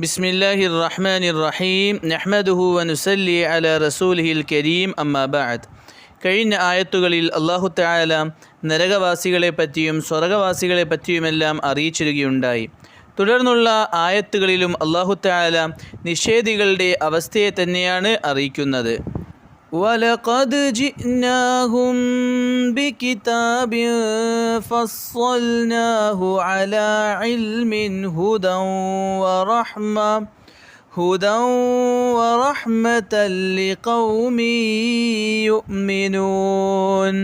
ബിസ്മില്ലാഹി റഹ്മാൻ റഹീം നെഹ്മദുഹു വനുസല്ലി അല റസൂൽഹിൽ കരീം അമ്മാബാദ് കഴിഞ്ഞ ആയത്തുകളിൽ അള്ളാഹു തായാല നരകവാസികളെ പറ്റിയും സ്വർഗവാസികളെ പറ്റിയുമെല്ലാം അറിയിച്ചിരുകയുണ്ടായി തുടർന്നുള്ള ആയത്തുകളിലും അള്ളാഹു തായാല നിഷേധികളുടെ അവസ്ഥയെ തന്നെയാണ് അറിയിക്കുന്നത്. ولقد جئناهم بكتاب فصلناه على علم هدى ورحمة هدى ورحمة لقوم يؤمنون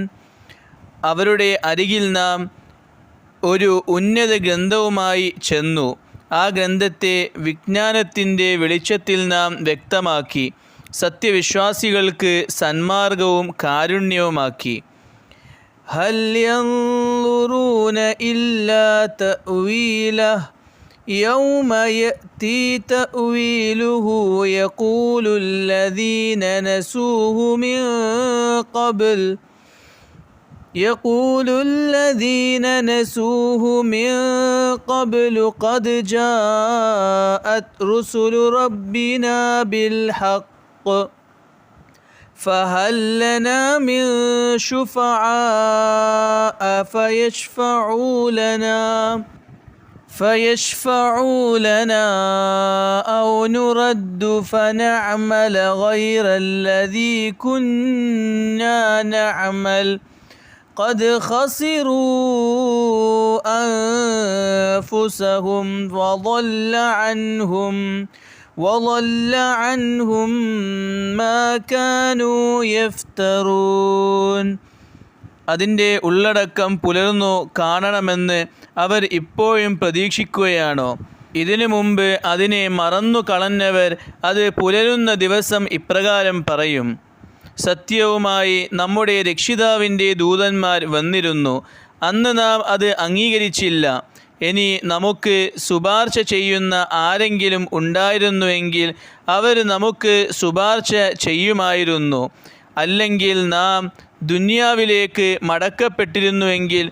അവരുടെ അരികിൽ നാം ഒരു ഉന്നത ഗ്രന്ഥവുമായി ചെന്നു ആ ഗ്രന്ഥത്തെ വിജ്ഞാനത്തിൻ്റെ വെളിച്ചത്തിൽ നാം വ്യക്തമാക്കി സത്യവിശ്വാസികൾക്ക് സന്മാർഗവും കാരുണ്യവുമാക്കി هل ينظرون إلا تأويله يوم يأتي تأويله يقول الذين نسوه من قبل يقول الذين نسوه من قبل قد جاءت رسل ربنا بالحق فهل لنا من شفعاء فيشفعوا لنا؟ فيشفعوا لنا أو نرد فنعمل غير الذي كنا نعمل. قد خسروا أنفسهم وضل عنهم. وضل عنهم ما كانوا يفترون അതിൻ്റെ ഉള്ളടക്കം പുലർന്നു കാണണമെന്ന് അവർ ഇപ്പോഴും പ്രതീക്ഷിക്കുകയാണോ ഇതിനു മുമ്പ് അതിനെ മറന്നു കളഞ്ഞവർ അത് പുലരുന്ന ദിവസം ഇപ്രകാരം പറയും സത്യവുമായി നമ്മുടെ രക്ഷിതാവിൻ്റെ ദൂതന്മാർ വന്നിരുന്നു അന്ന് നാം അത് അംഗീകരിച്ചില്ല ഇനി നമുക്ക് ശുപാർശ ചെയ്യുന്ന ആരെങ്കിലും ഉണ്ടായിരുന്നുവെങ്കിൽ അവർ നമുക്ക് ശുപാർശ ചെയ്യുമായിരുന്നു. അല്ലെങ്കിൽ നാം ദുനിയാവിലേക്ക് മടക്കപ്പെട്ടിരുന്നുവെങ്കിൽ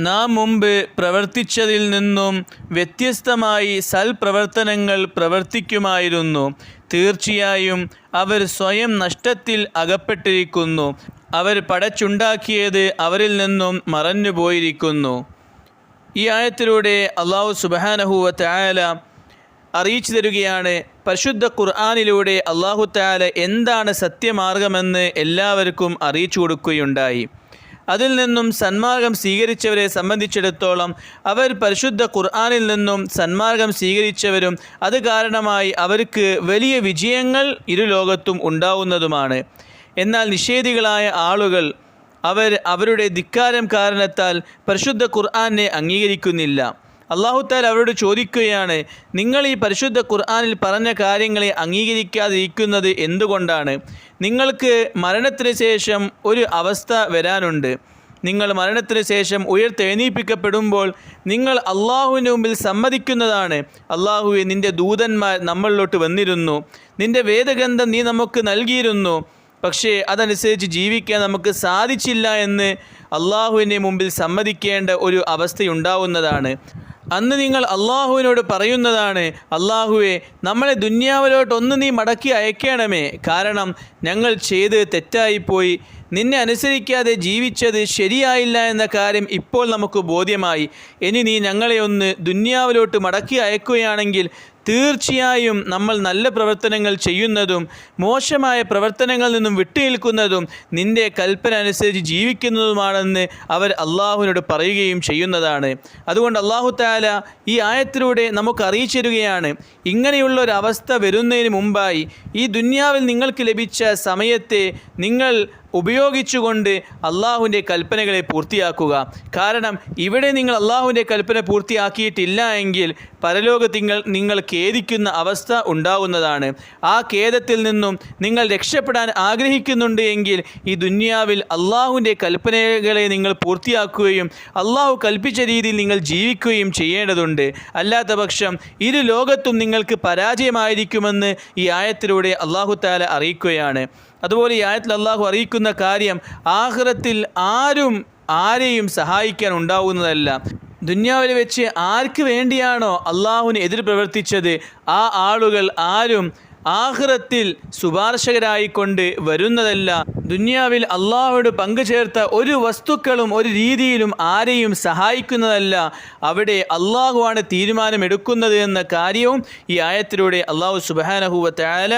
നാം മുമ്പ് പ്രവർത്തിച്ചതിൽ നിന്നും വ്യത്യസ്തമായി സൽപ്രവർത്തനങ്ങൾ പ്രവർത്തിക്കുമായിരുന്നു. തീർച്ചയായും അവർ സ്വയം നഷ്ടത്തിൽ അകപ്പെട്ടിരിക്കുന്നു. അവർ പടച്ചുണ്ടാക്കിയത് അവരിൽ നിന്നും മറഞ്ഞുപോയിരിക്കുന്നു. ഈ ആയത്തിലൂടെ അള്ളാഹു സുബാനഹുവ അറിയിച്ചു തരികയാണ് പരിശുദ്ധ ഖുർആാനിലൂടെ അള്ളാഹു തായാല എന്താണ് സത്യമാർഗമെന്ന് എല്ലാവർക്കും അറിയിച്ചു കൊടുക്കുകയുണ്ടായി. അതിൽ നിന്നും സന്മാർഗം സ്വീകരിച്ചവരെ സംബന്ധിച്ചിടത്തോളം അവർ പരിശുദ്ധ ഖുർആാനിൽ നിന്നും സന്മാർഗം സ്വീകരിച്ചവരും അത് കാരണമായി അവർക്ക് വലിയ വിജയങ്ങൾ ഇരു ലോകത്തും ഉണ്ടാവുന്നതുമാണ്. എന്നാൽ നിഷേധികളായ ആളുകൾ അവർ അവരുടെ ധിക്കാരം കാരണത്താൽ പരിശുദ്ധ ഖുർആാനെ അംഗീകരിക്കുന്നില്ല. അള്ളാഹുത്താൽ അവരോട് ചോദിക്കുകയാണ് നിങ്ങൾ ഈ പരിശുദ്ധ ഖുർആാനിൽ പറഞ്ഞ കാര്യങ്ങളെ അംഗീകരിക്കാതിരിക്കുന്നത് എന്തുകൊണ്ടാണ്? നിങ്ങൾക്ക് മരണത്തിന് ശേഷം ഒരു അവസ്ഥ വരാനുണ്ട്. നിങ്ങൾ മരണത്തിന് ശേഷം ഉയർത്തെഴുന്നേൽപ്പിക്കപ്പെടുമ്പോൾ നിങ്ങൾ അള്ളാഹുവിന് മുമ്പിൽ സമ്മതിക്കുന്നതാണ്. അള്ളാഹുവെ നിന്റെ ദൂതന്മാർ നമ്മളിലോട്ട് വന്നിരുന്നു. നിന്റെ വേദഗ്രന്ഥം നീ നമുക്ക് നൽകിയിരുന്നു. പക്ഷേ അതനുസരിച്ച് ജീവിക്കാൻ നമുക്ക് സാധിച്ചില്ല എന്ന് അള്ളാഹുവിന്റെ മുമ്പിൽ സമ്മതിക്കേണ്ട ഒരു അവസ്ഥയുണ്ടാവുന്നതാണ്. അന്ന് നിങ്ങൾ അള്ളാഹുവിനോട് പറയുന്നതാണ് അള്ളാഹുവെ നമ്മളെ ദുന്യാവിലോട്ടൊന്ന് നീ മടക്കി അയക്കണമേ. കാരണം ഞങ്ങൾ ചെയ്ത് തെറ്റായിപ്പോയി. നിന്നെ അനുസരിക്കാതെ ജീവിച്ചത് ശരിയായില്ല എന്ന കാര്യം ഇപ്പോൾ നമുക്ക് ബോധ്യമായി. ഇനി നീ ഞങ്ങളെ ഒന്ന് ദുന്യാവിലോട്ട് മടക്കി അയക്കുകയാണെങ്കിൽ തീർച്ചയായും നമ്മൾ നല്ല പ്രവർത്തനങ്ങൾ ചെയ്യുന്നതും മോശമായ പ്രവർത്തനങ്ങളിൽ നിന്നും വിട്ടുനിൽക്കുന്നതും നിന്റെ കൽപ്പന അനുസരിച്ച് ജീവിക്കുന്നതുമാണെന്ന് അവർ അള്ളാഹുവിനോട് പറയുകയും ചെയ്യുന്നതാണ്. അതുകൊണ്ട് അള്ളാഹു താല ഈ ആയത്തിലൂടെ നമുക്ക് അറിയിച്ചു തരികയാണ്. ഇങ്ങനെയുള്ള ഒരു അവസ്ഥ വരുന്നതിന് മുമ്പായി ഈ ദുന്യാവിൽ നിങ്ങൾക്ക് ലഭിച്ച സമയത്തെ നിങ്ങൾ ഉപയോഗിച്ചുകൊണ്ട് അള്ളാഹുവിന്റെ കൽപ്പനകളെ പൂർത്തിയാക്കുക. കാരണം ഇവിടെ നിങ്ങൾ അള്ളാഹുവിന്റെ കൽപ്പന പൂർത്തിയാക്കിയിട്ടില്ല എങ്കിൽ പരലോകത്ത് നിങ്ങൾ നിങ്ങൾ ഖേദിക്കുന്ന അവസ്ഥ ഉണ്ടാകുന്നതാണ് ആ ഖേദത്തിൽ നിന്നും നിങ്ങൾ രക്ഷപ്പെടാൻ ആഗ്രഹിക്കുന്നുണ്ട് എങ്കിൽ ഈ ദുന്യാവിൽ അള്ളാഹുവിന്റെ കൽപ്പനകളെ നിങ്ങൾ പൂർത്തിയാക്കുകയും അള്ളാഹു കൽപ്പിച്ച രീതിയിൽ നിങ്ങൾ ജീവിക്കുകയും ചെയ്യേണ്ടതുണ്ട്. അല്ലാത്ത പക്ഷം ഇരു ലോകത്തും നിങ്ങൾക്ക് പരാജയമായിരിക്കുമെന്ന് ഈ ആയത്തിലൂടെ അള്ളാഹു താല അറിയിക്കുകയാണ്. അതുപോലെ ഈ ആയത്തിൽ അള്ളാഹു അറിയിക്കുന്ന കാര്യം ആഹ്റത്തിൽ ആരും ആരെയും സഹായിക്കാൻ ഉണ്ടാവുന്നതല്ല. ദുന്യാവിൽ വെച്ച് ആർക്ക് വേണ്ടിയാണോ അള്ളാഹുവിന് എതിർ പ്രവർത്തിച്ചത്? ആ ആളുകൾ ആരും ആഹ്റത്തിൽ ശുപാർശകരായിക്കൊണ്ട് വരുന്നതല്ല ദുന്യാവിൽ അള്ളാഹുവോട് പങ്കുചേർത്ത ഒരു വസ്തുക്കളും ഒരു രീതിയിലും ആരെയും സഹായിക്കുന്നതല്ല അവിടെ അള്ളാഹുവാണ് തീരുമാനമെടുക്കുന്നത് എന്ന കാര്യവും ഈ ആയത്തിലൂടെ അള്ളാഹു സുബാനഹുവ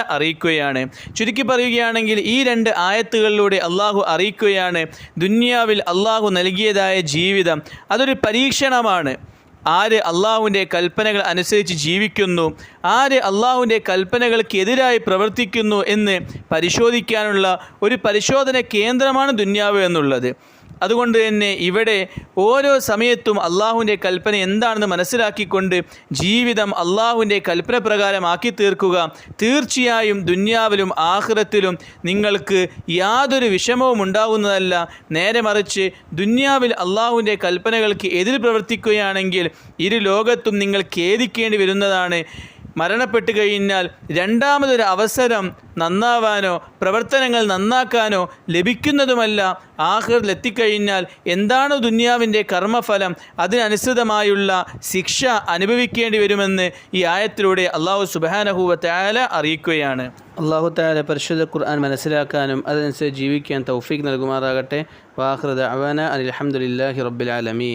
അറിയിക്കുകയാണ്. ചുരുക്കി പറയുകയാണെങ്കിൽ ഈ രണ്ട് ആയത്തുകളിലൂടെ അള്ളാഹു അറിയിക്കുകയാണ് ദുന്യാവിൽ അള്ളാഹു നൽകിയതായ ജീവിതം. അതൊരു പരീക്ഷണമാണ്. ആര് അള്ളാഹുവിന്റെ കൽപ്പനകൾ അനുസരിച്ച് ജീവിക്കുന്നു ആര് അള്ളാഹുവിന്റെ കൽപ്പനകൾക്കെതിരായി പ്രവർത്തിക്കുന്നു എന്ന് പരിശോധിക്കാനുള്ള ഒരു പരിശോധന കേന്ദ്രമാണ് ദുന്യാവ് എന്നുള്ളത്. അതുകൊണ്ട് തന്നെ ഇവിടെ ഓരോ സമയത്തും അള്ളാഹുവിന്റെ കൽപ്പന എന്താണെന്ന് മനസ്സിലാക്കിക്കൊണ്ട് ജീവിതം അള്ളാഹുവിന്റെ കൽപ്പന പ്രകാരം ആക്കി തീർക്കുക. തീർച്ചയായും ദുന്യാവിലും ആഹ്റത്തിലും നിങ്ങൾക്ക് യാതൊരു വിഷമവും ഉണ്ടാകുന്നതല്ല നേരെ മറിച്ച് ദുന്യാവിൽ അള്ളാഹുവിന്റെ കൽപ്പനകൾക്ക് എതിർ പ്രവർത്തിക്കുകയാണെങ്കിൽ ഇരു ലോകത്തും നിങ്ങൾ ഖേദിക്കേണ്ടി വരുന്നതാണ്. മരണപ്പെട്ട് കഴിഞ്ഞാൽ രണ്ടാമതൊരു അവസരം നന്നാവാനോ പ്രവർത്തനങ്ങൾ നന്നാക്കാനോ ലഭിക്കുന്നതുമല്ല. ആഹ്റിൽ എത്തിക്കഴിഞ്ഞാൽ എന്താണ് ദുന്യാവിന്റെ കർമ്മഫലം അതിനനുസൃതമായുള്ള ശിക്ഷ അനുഭവിക്കേണ്ടി വരുമെന്ന് ഈ ആയത്തിലൂടെ അള്ളാഹു സുബാനഹുവ തയാല അറിയിക്കുകയാണ്. അള്ളാഹു താല പരിശുദ്ധ ഖുർആൻ മനസ്സിലാക്കാനും അതനുസരിച്ച് ജീവിക്കാൻ തൗഫീഖ് നൽകുമാറാകട്ടെ. വാഹൃദ അവന അലഹമുല്ലാഹി റബ്ബിൽ ആലമീൻ.